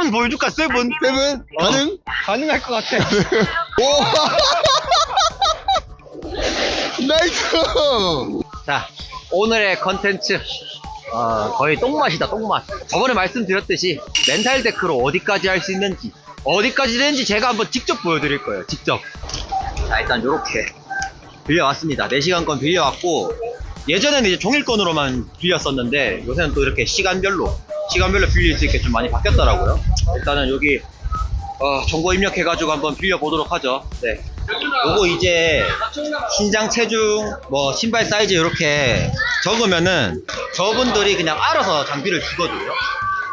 세븐 보여줄까 세븐? 세븐 가능? 가능할 것 같아. 오 나이스 자, 오늘의 컨텐츠. 어, 거의 똥맛이다, 똥맛. 저번에 말씀드렸듯이 멘탈 데크로 어디까지 할 수 있는지, 어디까지 되는지 제가 한번 직접 보여드릴 거예요, 직접. 자, 일단 요렇게 빌려왔습니다. 4시간권 빌려왔고, 예전에는 이제 종일권으로만 빌렸었는데, 요새는 또 이렇게 시간별로, 시간별로 빌릴 수 있게 좀 많이 바뀌었더라고요. 일단은 여기, 어, 정보 입력해가지고 한번 빌려보도록 하죠. 네. 요거 이제 신장 체중 뭐 신발 사이즈 이렇게 적으면은 저분들이 그냥 알아서 장비를 주거든요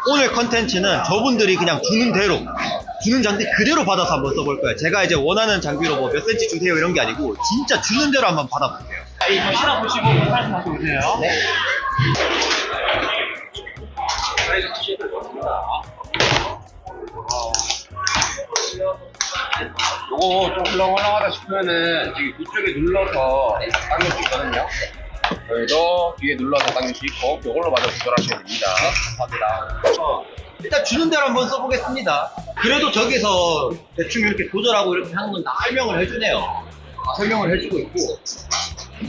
오늘 컨텐츠는 저분들이 그냥 주는 대로 주는 장비 그대로 받아서 한번 써볼 거예요 제가 이제 원하는 장비로 뭐 몇 센치 주세요 이런 게 아니고 진짜 주는 대로 한번 받아볼게요 시간 보시고 사진 다시 오세요. 네. 요거 좀 훌렁훌렁하다 싶으면은 저기 뒤쪽에 눌러서 당길 수 있거든요. 저희도 뒤에 눌러서 당길 수 있고 요걸로 맞아 조절하시면 됩니다. 감사합니다. 어, 일단 주는 대로 한번 써보겠습니다. 그래도 저기서 대충 이렇게 조절하고 이렇게 하는 건 다 설명을 해주네요. 설명을 해주고 있고.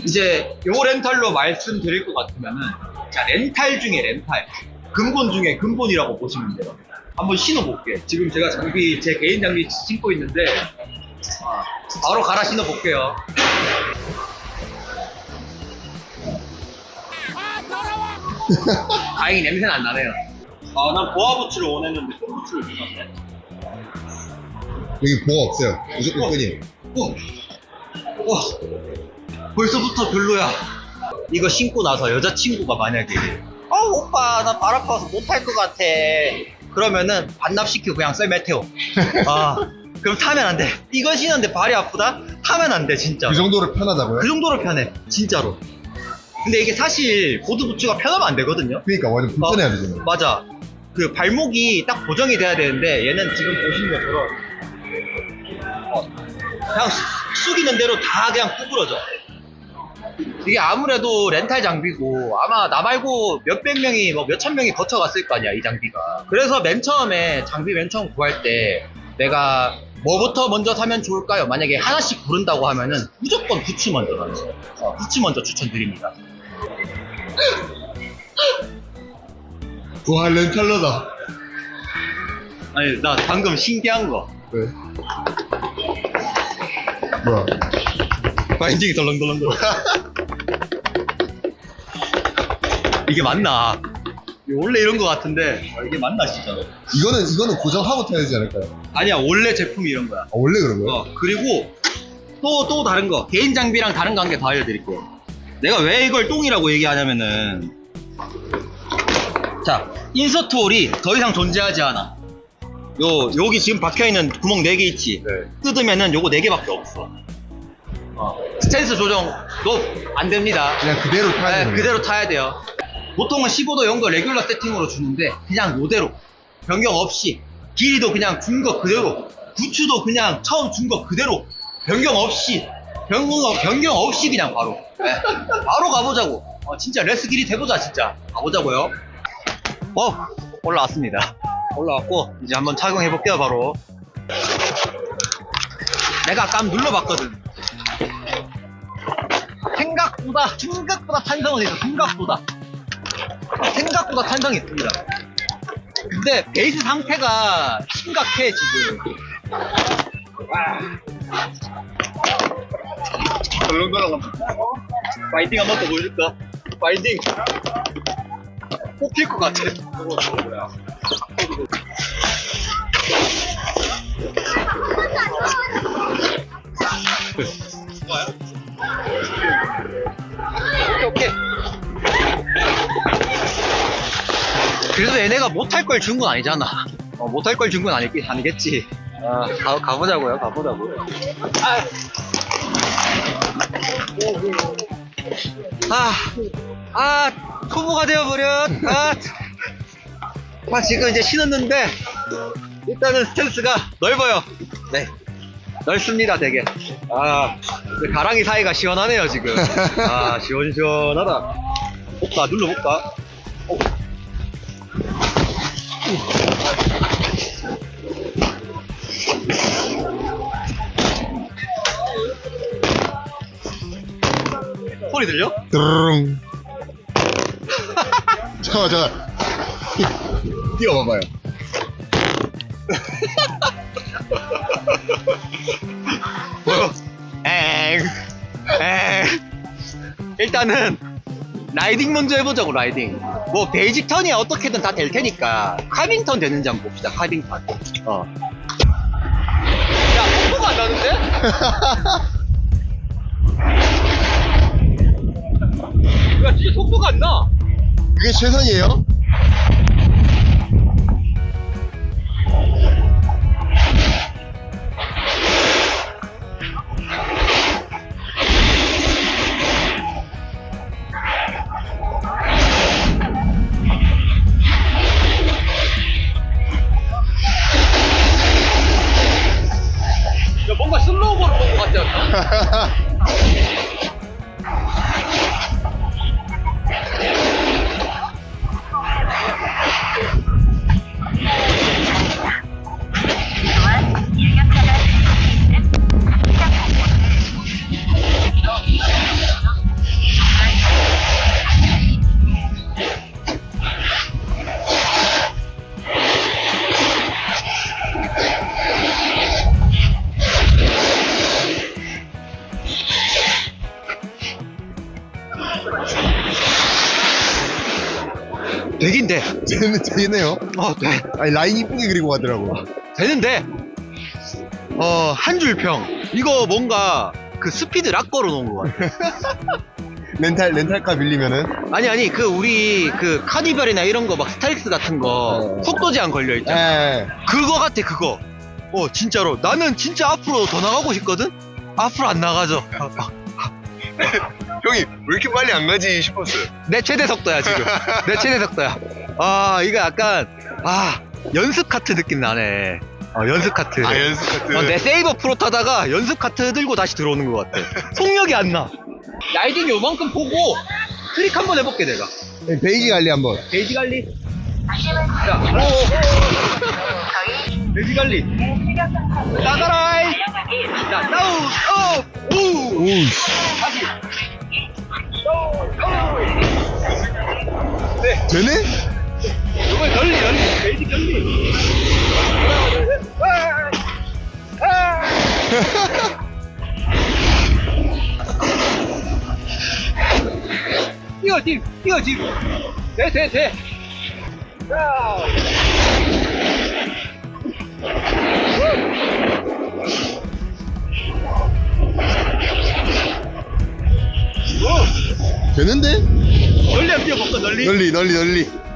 이제 요 렌탈로 말씀드릴 것 같으면은, 자, 렌탈 중에 렌탈. 근본 중에 근본이라고 보시면 돼요. 한번 신어볼게요. 지금 제가 장비, 제 개인 장비 신고 있는데, 아, 바로 갈아 신어볼게요. 다행히 냄새는 안 나네요. 아, 난 보아 부츠를 원했는데 똥 부츠를 주셨네. 여기 보호 없어요 무조건 끈이에요 어, 와, 벌써부터 별로야. 이거 신고 나서 여자친구가 만약에, 아, 오빠, 나 발 아파서 못할 것 같아. 그러면은 반납시키고 그냥 썰 메테오. 아, 그럼 타면 안 돼. 이거 신었는데 발이 아프다? 타면 안 돼, 진짜. 그 정도로 편하다고요? 그 정도로 편해, 진짜로. 근데 이게 사실 보드 부츠가 편하면 안 되거든요. 그러니까 완전 불편해야 되잖아요 맞아. 그 발목이 딱 고정이 돼야 되는데 얘는 지금 보시는 것처럼 어, 그냥 수- 숙이는 대로 다 그냥 구부러져. 이게 아무래도 렌탈 장비고 아마 나 말고 몇백 명이 뭐 몇천 명이 거쳐갔을 거 아니야 이 장비가. 그래서 맨 처음에 장비 맨 처음 구할 때 내가 뭐부터 먼저 사면 좋을까요? 만약에 하나씩 고른다고 하면은 무조건 부츠 먼저 사요. 어, 부츠 먼저 추천드립니다. 와 렌탈러다 아니 나 방금 신기한 거. 왜? 뭐야 바인딩이 덜렁덜렁덜렁. 이게 맞나? 원래 이런 거 같은데 아, 이게 맞나 진짜로? 이거는 이거는 고정하고 타야 되지 않을까요? 아니야 원래 제품이 이런 거야. 아, 원래 그런 거예요? 어 그리고 또 또 다른 거 개인 장비랑 다른 개더 알려드릴게요. 내가 왜 이걸 똥이라고 얘기하냐면은 자 인서트 홀이 더 이상 존재하지 않아. 요 여기 지금 박혀 있는 구멍 4개 있지. 네. 뜯으면은 요거 4개밖에 없어. 어, 스탠스 조정도 안 됩니다. 그냥 그대로 타야 네, 되는 그대로 타야 돼요. 보통은 15도 0도 레귤러 세팅으로 주는데 그냥 요대로 변경 없이 길이도 그냥 준 거 그대로 부츠도 그냥 처음 준 거 그대로 변경 없이 변경, 변경 없이 그냥 바로. 네, 바로 가보자고. 어, 진짜 레스 길이 돼보자 진짜. 가보자고요. 어 올라왔습니다. 올라왔고 이제 한번 착용해 볼게요 바로. 내가 한번 눌러봤거든. 생각보다 생각보다 탄성은 있어 생각보다 생각보다 탄성이 있습니다. 근데 베이스 상태가 심각해 지금. 덜렁덜렁 파이팅 한번 더 보여줄까? 파이팅! 뽑힐 것 같아. 오케이 그래도 얘네가 못할 걸 준 건 아니잖아. 어, 못할 걸 준 건 아니겠, 아니겠지. 아, 가, 가보자고요, 가보자고요. 아, 아, 아 초보가 되어버렸. 아, 아, 지금 이제 신었는데, 일단은 스탠스가 넓어요. 네. 넓습니다, 되게. 아, 가랑이 사이가 시원하네요, 지금. 아, 시원시원하다. 볼까, 눌러볼까? 소리 들려? 드릉. 잠깐만, 잠깐만. 뛰어봐봐요. 뭐야? 에이. 에이. 일단은 라이딩 먼저 해보자고 라이딩. 뭐 베이직 턴이야 어떻게든 다 될 테니까 카빙 턴 되는지 한번 봅시다. 카빙 턴. 어. 야 속도가 안 나는데? 야 진짜 속도가 안 나. 그게 최선이에요? 되네, 되네요. 어, 돼. 아니, 라인 이쁘게 그리고 가더라고. 되는데 어 한 줄 평 이거 뭔가 그 스피드 락 걸어 놓은 것 같아 렌탈, 렌탈카 빌리면은. 아니 아니 그 우리 그 카니발이나 이런 거 막 스타렉스 같은 거 네. 속도 제한 걸려 있잖아 에 그거 같아 그거 어 진짜로 나는 진짜 앞으로 더 나가고 싶거든 앞으로 안 나가죠 형이 왜 이렇게 빨리 안 가지 싶었어요. 내 최대 속도야 지금 내 최대 속도야 아 이거 약간 아 연습 카트 느낌 나네 어 연습 카트 아, 연습 카트. 어, 내 세이버 프로 타다가 연습 카트 들고 다시 들어오는 것 같아. 속력이 안 나. 라이딩 요만큼 보고 클릭 한번 해볼게 내가. 네, 베이지 관리 한 번. 베이지 관리. 자, 오, 베이지 관리. 나가라이. 자, 다운, 업, 우. 오, 다시. 네, 되네? 이번에 열리, 열리. 베이지 열리. 아, 아. 뛰어 팀 뛰어 팀 돼돼돼 되는데? 널리 안 뛰어볼까 널리 널리, 널리, 널리.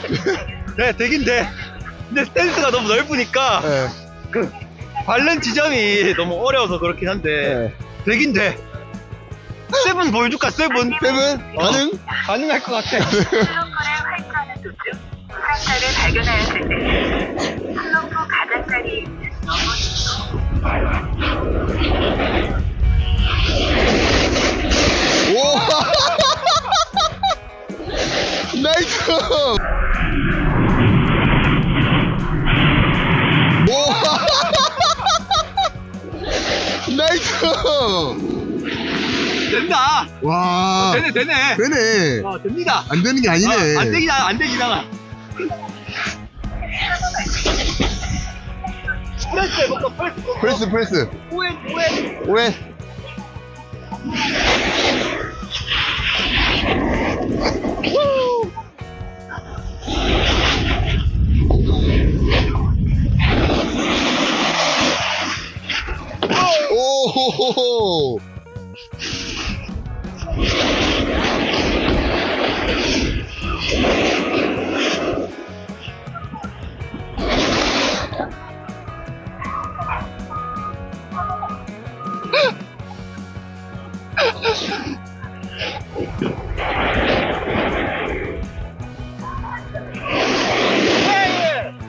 돼돼돼돼 되긴 돼 근데 스탠스가 너무 넓으니까 네. 그 관련 지점이 너무 어려워서 그렇긴 한데 네. 되긴 돼 세븐 보여줄까 세븐 세븐? 가능? 가능할 것 같아 슬로프를 활주하는 도중 부상자를 발견하였을 때 슬로프 가장자리에 있는 넘어지고 와. 되네 되네 되네. 어 됩니다 안 되는 게 아니네. 어, 안 되긴 안 되긴 하나 프레스 해볼까 프레스 프레스, 프레스. 오엔 오엔 왜? 오호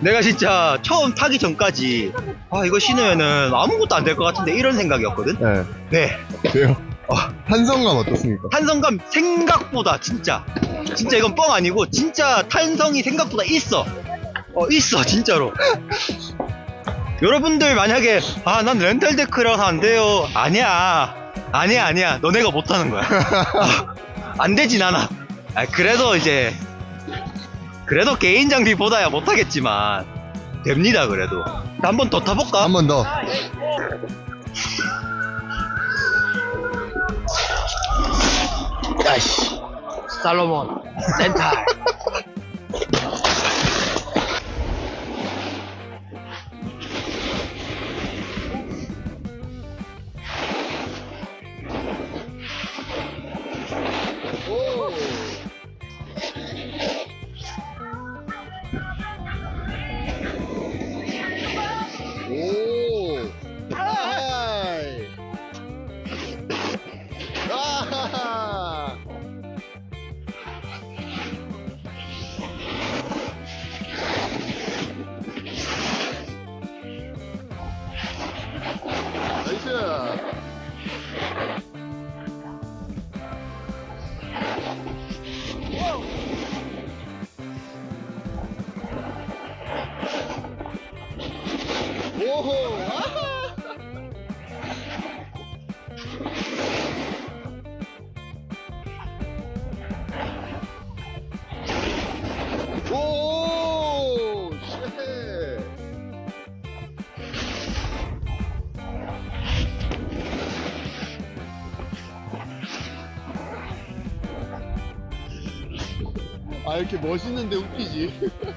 내가 진짜 처음 타기 전까지 아 이거 신으면은 아무것도 안 될 것 같은데 이런 생각이었거든. 네. 네. 돼요. 어, 탄성감 어떻습니까? 탄성감 생각보다 진짜 진짜 이건 뻥 아니고 진짜 탄성이 생각보다 있어. 어 있어 진짜로. 여러분들 만약에 아 난 렌탈 데크라서 안 돼요. 아니야. 아니야 아니야. 너네가 못 하는 거야. 아, 안 되진 않아. 아, 그래도 이제 그래도 개인 장비보다야 못 하겠지만 됩니다 그래도. 한 번 더 타볼까? 한 번 더. 야씨. 살로몬 렌탈. 오호. 아하. 오. 쉣. 아 이렇게 멋있는데 웃기지.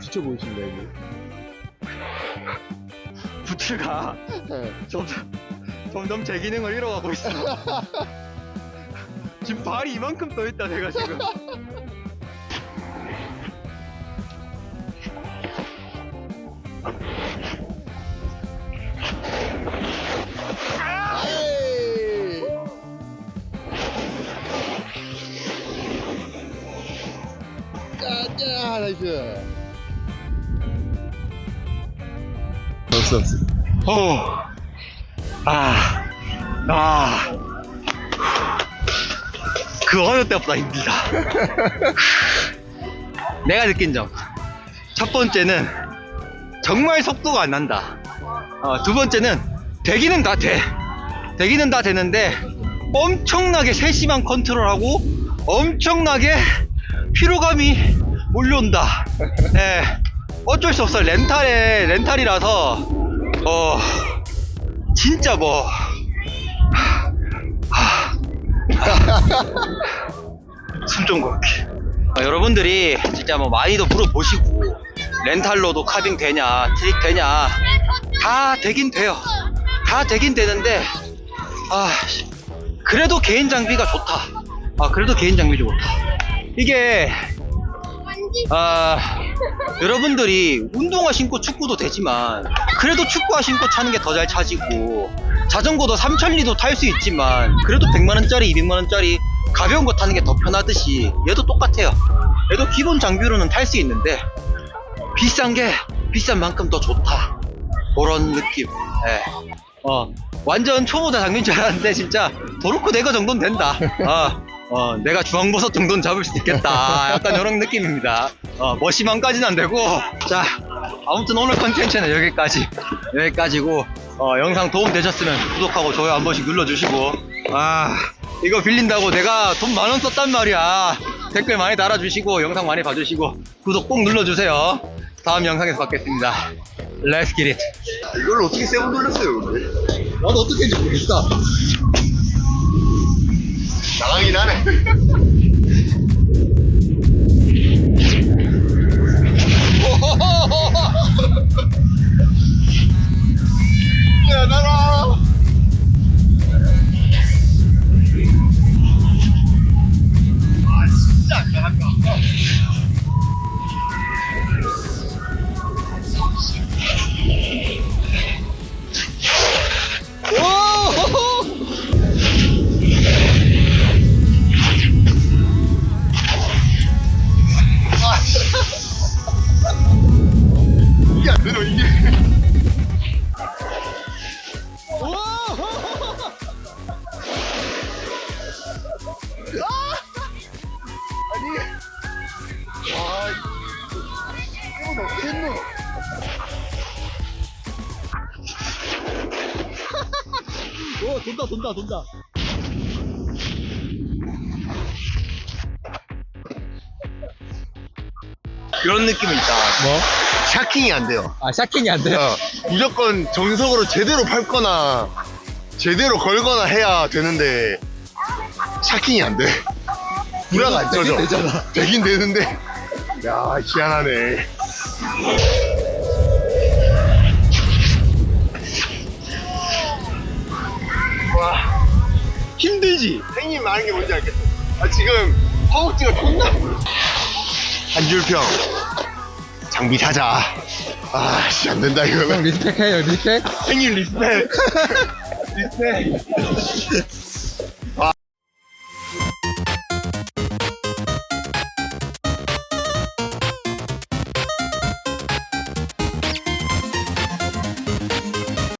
지쳐 보이신다 이게. 부츠가 점점 점점 제 기능을 잃어가고 있어. 지금 발이 이만큼 떠 있다 내가 지금. 나이스. 없어 없어. 어. 아. 아. 그 어느 때보다 힘들다. 내가 느낀 점. 첫 번째는 정말 속도가 안 난다. 어, 두 번째는 되기는 다 돼. 되기는 다 되는데 엄청나게 세심한 컨트롤하고 엄청나게 피로감이 몰려온다. 네. 어쩔 수 없어. 렌탈에 렌탈이라서 어 진짜 뭐 숨좀 걸게. 아, 여러분들이 진짜 뭐 많이도 물어보시고 렌탈로도 카빙 되냐 트릭 되냐 다 되긴 돼요. 다 되긴 되는데 아 그래도 개인 장비가 좋다. 아 그래도 개인 장비 좋다. 이게 아 여러분들이 운동화 신고 축구도 되지만 그래도 축구화 신고 차는 게 더 잘 차지고 자전거도 3천리도 탈 수 있지만 그래도 100만 원짜리 200만 원짜리 가벼운 거 타는 게 더 편하듯이 얘도 똑같아요. 얘도 기본 장비로는 탈 수 있는데 비싼 게 비싼 만큼 더 좋다. 그런 느낌. 예. 어, 완전 초보자 장비인 줄 알았는데 진짜 도로코 내거 정도는 된다. 어, 어, 내가 주황버섯 정도는 잡을 수 있겠다. 약간 이런 느낌입니다. 어, 머시만까지는 안 되고. 자 아무튼 오늘 컨텐츠는 여기까지 여기까지고 어, 영상 도움 되셨으면 구독하고 좋아요 한 번씩 눌러주시고. 아 이거 빌린다고 내가 돈 만 원 썼단 말이야. 댓글 많이 달아주시고 영상 많이 봐주시고 구독 꼭 눌러주세요. 다음 영상에서 뵙겠습니다. Let's get it. 이걸 어떻게 세번 돌렸어요, 근데? 나도 어떻게 했는지 모르겠다. 나가긴 하네. 야, 나가! 돈다, 돈다, 돈다. 그런 느낌이 있다. 뭐? 샤킹이 안 돼요. 아, 샤킹이 안 돼요? 어, 무조건 정석으로 제대로 밟거나 제대로 걸거나 해야 되는데 샤킹이 안 돼. 구라가 안 되긴 쳐져. 되잖아. 되긴 되는데 야 희한하네. 힘들지. 형님 말하는 게 뭔지 알겠어. 아 지금 허벅지가 존나 한줄평 장비 사자. 아 씨 안 된다 이거는. 리스펙해요, 리스펙? 생일 리스펙. 리스펙.